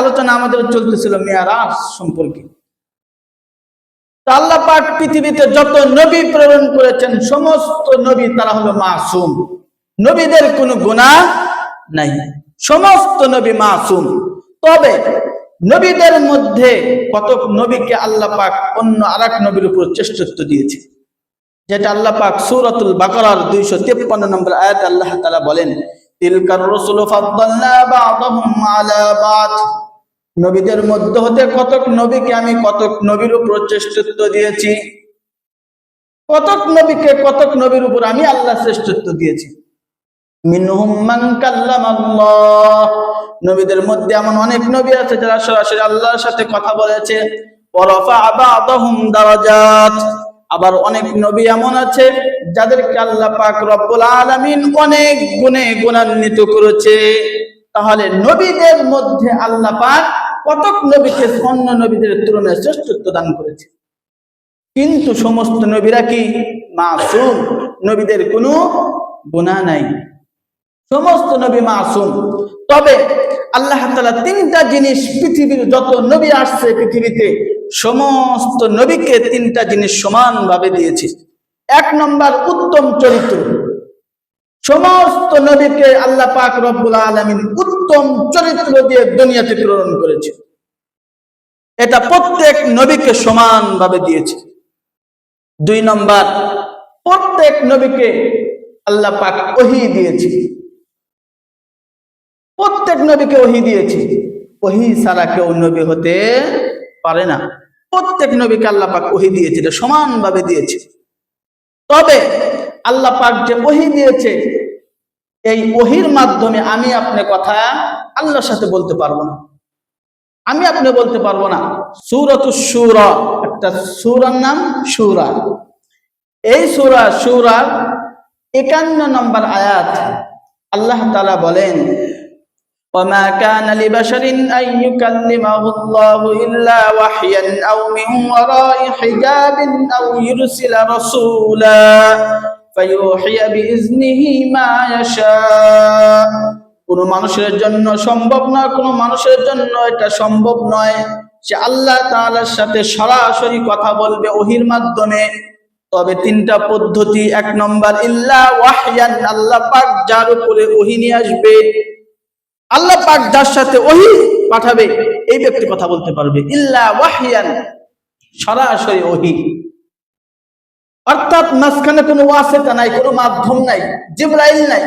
আলোচনা আমাদের চলতেছিল মেয়ারাজ সম্পর্কে। আল্লাহ পাক পৃথিবীতে যত নবী প্রেরণ করেছেন, সমস্ত নবী তারা হলো মাসুম। নবীদের কোনো গুনাহ নাই। সমস্ত নবী মাসুম। তবে নবীদের মধ্যে কতক নবীকে আল্লাহ পাক অন্য আরেক নবীর উপর শ্রেষ্ঠত্ব দিয়েছে, যেটা আল্লাহ পাক সূরাতুল বাকারার 253 নম্বর আয়াত আল্লাহ তাআলা বলেন, তিলকার রাসূল ফাদ্দালনা বা'দাহুম আলা বা'দ। নবীদের মধ্য হতে কতক নবীকে আমি কতক নবীর উপর শ্রেষ্ঠত্ব দিয়েছি? কতক নবীকে কতক নবীর উপর আমি আল্লাহ শ্রেষ্ঠত্ব দিয়েছি? নবীদের মধ্যে এমন অনেক নবী আছে যারা সরাসরি আল্লাহর সাথে কথা বলেছে। আবার অনেক নবী এমন আছে যাদেরকে আল্লাহ পাক রব্বুল আলামিন অনেক গুণে গুণান্বিত করেছে। তাহলে নবীদের মধ্যে আল্লাহ পাক কতক নবীকে অন্য নবীদের তুলনায় শ্রেষ্ঠত্ব দান করেছে। কিন্তু সমস্ত নবীরা কি? মাসুম। নবীদের কোনো গুণা নাই। সমস্ত নবী মাসুম। তবে আল্লাহ তাআলা তিনটা জিনিস পৃথিবীর যত নবী আসছে পৃথিবীতে, সমস্ত নবীকে তিনটা জিনিস সমানভাবে দিয়েছে। এক নম্বর, উত্তম চরিত্র। সমস্ত নবীকে আল্লাহ পাক রব্বুল আলামিন উত্তম চরিত্র দিয়ে দুনিয়াতে প্রেরণ করেছে। এটা প্রত্যেক নবীকে সমানভাবে দিয়েছে। দুই নম্বর, প্রত্যেক নবীকে আল্লাহ পাক ওহি দিয়েছে। প্রত্যেক নবীকে ওহি দিয়েছে। ওহি ছাড়া কেউ নবী হতে পারে না। প্রত্যেক নবীকে আল্লাহ পাক ওহি দিয়েছে, এটা সমানভাবে দিয়েছে। তবে আল্লাহ পাক যে ওহি দিয়েছে এই ওহির মাধ্যমে আমি আপনি কথা আল্লাহর সাথে বলতে পারবো না আমি আপনি বলতে পারবো না সুরত সুরা একটা সুরার নাম সুরা এই সুরা সুরার একান্ন নম্বর আয়াত আল্লাহ তাআলা বলেন وما كان لبشر أن يكلمه الله إلا وحيا أو من وراء حجاب أو يرسل رسولا فيوحي بإذنه ما يشاء কোনো মানুষের জন্য সম্ভব না কোনো মানুষের জন্য এটা সম্ভব নয় সে আল্লাহ তাআলার সাথে সরাসরি কথা বলবে ওহির মাধ্যমে তবে তিনটা পদ্ধতি এক নম্বর ইল্লা ওয়াহয়ান আল্লাহ পাক যার উপরে ওহি নিয়ে আসবে আল্লাহ পাক যার সাথে ওহি পাঠাবে এই ব্যক্তি কথা বলতে পারবে ইল্লা ওয়াহিয়ান সরাসরি ওহি অর্থাৎ মাঝখানে কোনো ওয়াসেতা নাই, কোনো মাধ্যম নাই, জিব্রাইল নাই।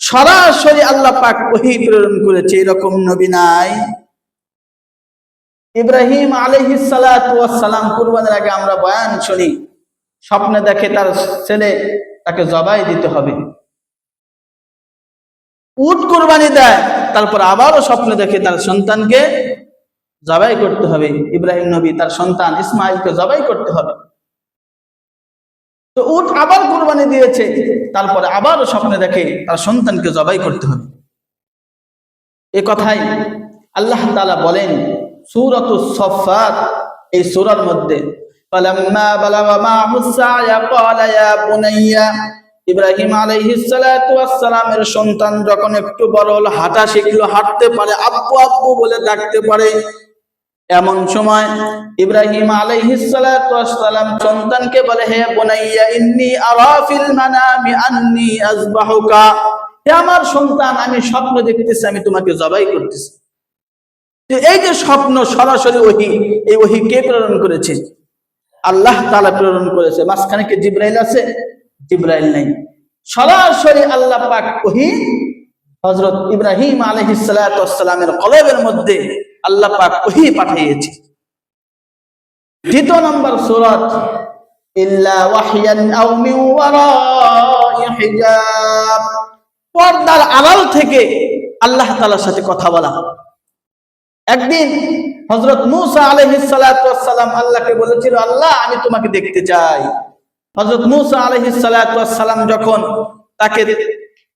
সরাসরি আল্লাহ পাক ওহি প্রেরণ করেছে, এরকম নবী নাই। ইব্রাহিম ওয়াস সালাম কুরবানের আগে আমরা বয়ান শুনি, স্বপ্নে দেখে তার ছেলে তাকে জবাই দিতে হবে। উট কোরবানি দেয়, তারপর আবারও স্বপ্নে দেখে তার সন্তানকে জবাই করতে হবে। ইব্রাহিম নবী তার সন্তান ইসমাইলকে জবাই করতে হবে। তো উট আবার কোরবানি দিয়েছে। তারপরে আবারও স্বপ্নে দেখে তার সন্তানকে জবাই করতে হবে। এ কথাই আল্লাহ তালা বলেন, সুরত সফাত এই সুরার মধ্যে ইব্রাহিম আলহিসের সন্তান যখন একটু বড় হলো, হাঁটা শিখলো, হাঁটতে পারে, আব্বু আব্বু বলে ডাকতে পারে। এমন সময় ইব্রাহিম আলাইহিস সালাতু সন্তানকে বলে, হে বুনাইয়া, ইন্নী আরা মানামি আন্নী আযবাহুকা। হে আমার সন্তান, আমি স্বপ্ন দেখতেছি, আমি তোমাকে জবাই করতেছি। এই যে স্বপ্ন সরাসরি ওহি, এই ওহি কে প্রেরণ করেছে? আল্লাহ তাআলা প্রেরণ করেছে। মাঝখানে কি জিব্রাইল আছে? জিব্রাইল নাই। সরাসরি আল্লাহ পাক ওহি হযরত ইব্রাহিম আলাইহিস সালাতু ওয়াস সালামের কলবের মধ্যে আল্লাহ পাক ওহি পাঠিয়েছে। দ্বিতীয় নম্বর সূরাত পর্দার আড়াল থেকে আল্লাহ তাআলার সাথে কথা বলা একদিন হযরত মূসা সালাতু ওয়াস সালাম আল্লাহকে বলেছিল, আল্লাহ, আমি তোমাকে দেখতে চাই। হযরত মূসা সালাতু ওয়াস সালাম যখন তাকে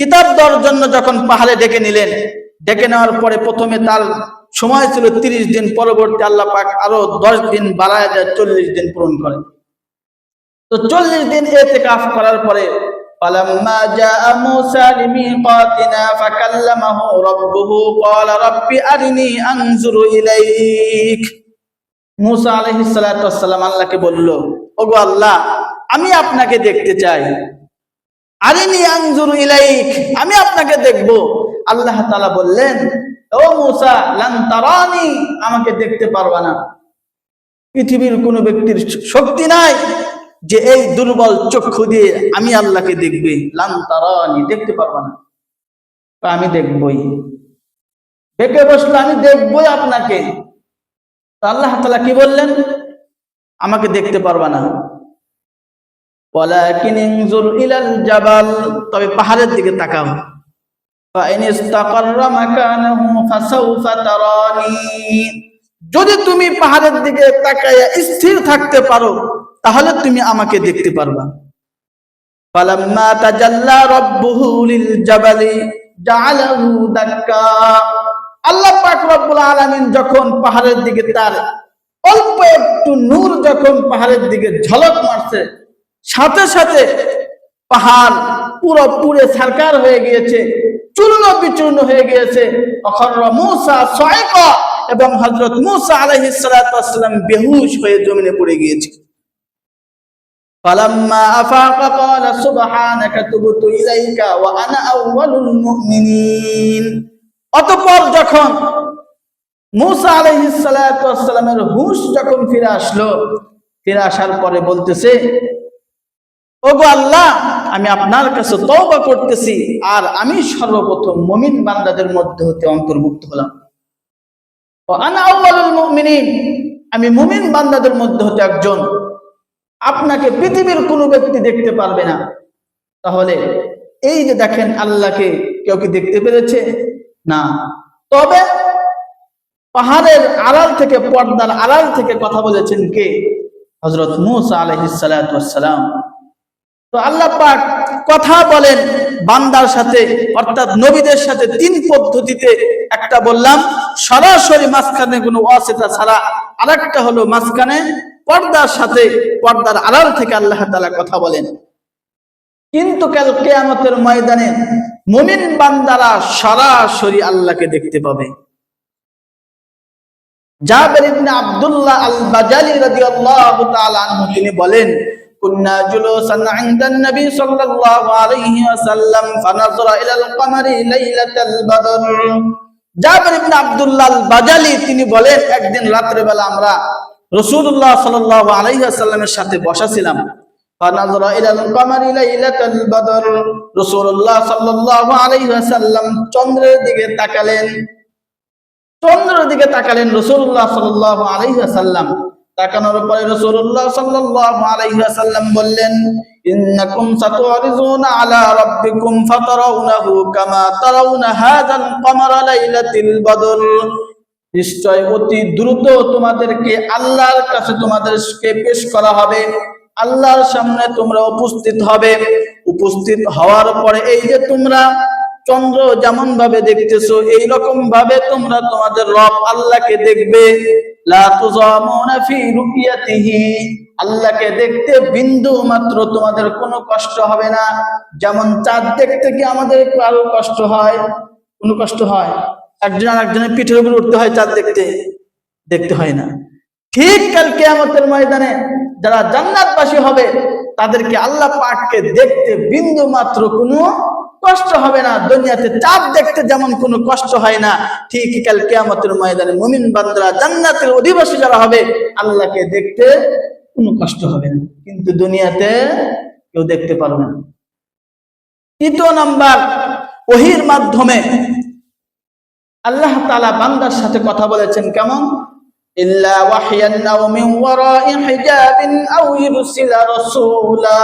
কিতাব দেওয়ার জন্য যখন পাহাড়ে ডেকে নিলেন, ডেকে নেওয়ার পরে প্রথমে তার সময় ছিল তিরিশ দিন পরবর্তী আল্লাহ পাক আরো দশ দিন বাড়ায় দেয় চল্লিশ দিন পূরণ করে তো চল্লিশ দিন এতে কাজ করার পরে فلما جاء موسى لميقاتنا فكلمه ربه قال رب أرني أنظر إليك মুসা আলাইহিস সালাতু ওয়াসসালাম আল্লাহকে বলল ওগো আল্লাহ আমি আপনাকে দেখতে চাই আরিনি আনজুরু ইলাইক, আমি আপনাকে দেখব। আল্লাহ তাআলা বললেন, ও মুসা, লান তারানি, আমাকে দেখতে পারবা না। পৃথিবীর কোনো ব্যক্তির শক্তি নাই যে এই দুর্বল চক্ষু দিয়ে আমি আল্লাহকে দেখবে। লান তারানি, দেখতে পারবা না। আমি দেখবই। দেখে বসলে আমি দেখবই আপনাকে। আল্লাহ তাআলা কি বললেন? আমাকে দেখতে পারবা না। জাবাল। তবে পাহাড়ের দিকে তাকাও। যদি তুমি পাহাড়ের দিকে তাকায়া স্থির থাকতে পারো, তাহলে তুমি আমাকে দেখতে পারবা। আল্লাহ আলামিন যখন পাহাড়ের দিকে তার অল্প একটু নূর যখন পাহাড়ের দিকে ঝলক মারছে সাথে সাথে পাহাড় পুরো পুরে সরকার হয়ে গিয়েছে, চূর্ণ বিচূর্ণ হয়ে গিয়েছে। এবং হজরত মুসা সালাতু ওয়াসসালাম বেহুশ হয়ে জমিনে পড়ে গিয়েছে। অতঃপর যখন মুসা ওয়াসসালামের হুঁশ যখন ফিরে আসলো, ফিরে আসার পরে বলতেছে ওগো আল্লাহ, আমি আপনার কাছে তওবা করতেছি, আর আমি সর্বপ্রথম মুমিন বান্দাদের মধ্যে হতে অন্তর্ভুক্ত হলাম। ও আনা আউয়ালুল মুমিনিন, আমি মুমিন বান্দাদের মধ্যে হতে একজন। আপনাকে পৃথিবীর কোনো ব্যক্তি দেখতে পারবে না। তাহলে এই যে দেখেন আল্লাহকে কেউ কি দেখতে পেরেছে? না। তবে পাহাড়ের আড়াল থেকে, পর্দার আড়াল থেকে কথা বলেছেন কে? হজরত মুসা আলহিস সালাম। তো আল্লাহ পাক কথা বলেন বান্দার সাথে, অর্থাৎ নবীদের সাথে তিন পদ্ধতিতে। একটা বললাম, সরাসরি মাঝখানে কোনো অসেতা ছাড়া আরেকটা হলো মাঝখানে পর্দার সাথে, পর্দার আড়াল থেকে আল্লাহ তালা কথা বলেন। কিন্তু কাল কেয়ামতের ময়দানে মুমিন বান্দারা সরাসরি আল্লাহকে দেখতে পাবে। জাবের ইবনে আব্দুল্লাহ আল বাজালি রাদিয়াল্লাহু তাআলা তিনি বলেন كنا جلوسا عند النبي صلى الله عليه وسلم فنظر الى القمر ليله البدر জাবের ইবনে আব্দুল্লাহ আল বাজালি তিনি বলেন একদিন রাত্রে বেলা আমরা রাসূলুল্লাহ সাল্লাল্লাহু আলাইহি ওয়াসাল্লামের সাথে বসা ছিলাম فنظر الى القمر ليله البدر রাসূলুল্লাহ সাল্লাল্লাহু আলাইহি ওয়াসাল্লাম চন্দ্রের দিকে তাকালেন চন্দ্রের দিকে তাকালেন রাসূলুল্লাহ সাল্লাল্লাহু আলাইহি ওয়াসাল্লাম তাকানোর পরে রাসূলুল্লাহ সাল্লাল্লাহু আলাইহি ওয়াসাল্লাম বললেন, ইন্নাকুম সাতুরিজুনা আলা রাব্বিকুম ফাতারাউনাহু কামা তারাউনা হাযাল কমারা লাইলাতিল বদর। নিশ্চয় অতি দ্রুত তোমাদেরকে আল্লাহর কাছে তোমাদেরকে পেশ করা হবে, আল্লাহর সামনে তোমরা উপস্থিত হবে। উপস্থিত হওয়ার পরে এই যে তোমরা চন্দ্র যেমন ভাবে দেখতেছো এই রকম ভাবে তোমরা তোমাদের রব আল্লাহকে দেখবে। আল্লাহকে দেখতে বিন্দু মাত্র তোমাদের কোনো কষ্ট হবে না। যেমন চাঁদ দেখতে কি আমাদের কারও কষ্ট হয়? কোনো কষ্ট হয়? একজন আরেকজনের পিঠের উপর উঠতে হয় চাঁদ দেখতে। দেখতে হয় না। ঠিক কাল আমাদের ময়দানে যারা জান্নাতবাসী হবে, তাদেরকে আল্লাহ পাককে দেখতে বিন্দু মাত্র কোনো কষ্ট হবে না, দুনিয়াতে চাঁদ দেখতে যেমন কোনো কষ্ট হয় না, ঠিক কাল কেয়ামতের ময়দানে মুমিন বান্দরা জান্নাতের অধিবাসী যারা হবে, আল্লাহকে দেখতে কোনো কষ্ট হবে না। কিন্তু দুনিয়াতে কেউ দেখতে পারবে না। তৃতীয় নাম্বার, ওহির মাধ্যমে আল্লাহ তালা বান্দার সাথে কথা বলেছেন কেমন? ইল্লা রাসূলা।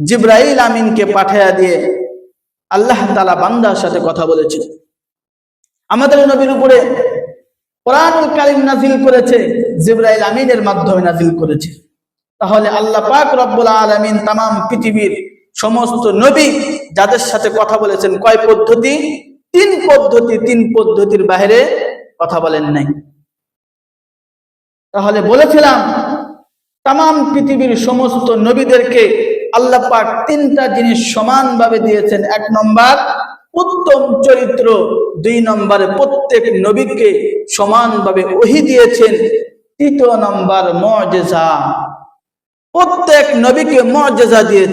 জিব্রাইল আমিনকে পাঠায়া দিয়ে আল্লাহ তালা বান্দার সাথে কথা বলেছেন আমাদের নবীর উপরে কোরআনুল কারীম নাজিল করেছে, জিব্রাইল আমিনের মাধ্যমে নাজিল করেছে। তাহলে আল্লাহ পাক রব্বুল আলামিন তাম পৃথিবীর সমস্ত নবী যাদের সাথে কথা বলেছেন, কয় পদ্ধতি? তিন পদ্ধতি, তিন পদ্ধতির বাইরে কথা বলেন নাই। তাহলে বলেছিলাম তাম পৃথিবীর সমস্ত নবীদেরকে আল্লাহ পাক তিনটা জিনিস সমানভাবে দিয়েছেন। এক নম্বর, উত্তম চরিত্র। দুই নম্বরে, প্রত্যেক নবীকে সমানভাবে ওহি দিয়েছেন। তৃতীয় নম্বর, মর্যাদা। প্রত্যেক নবীকে মর্যাদা দিয়েছে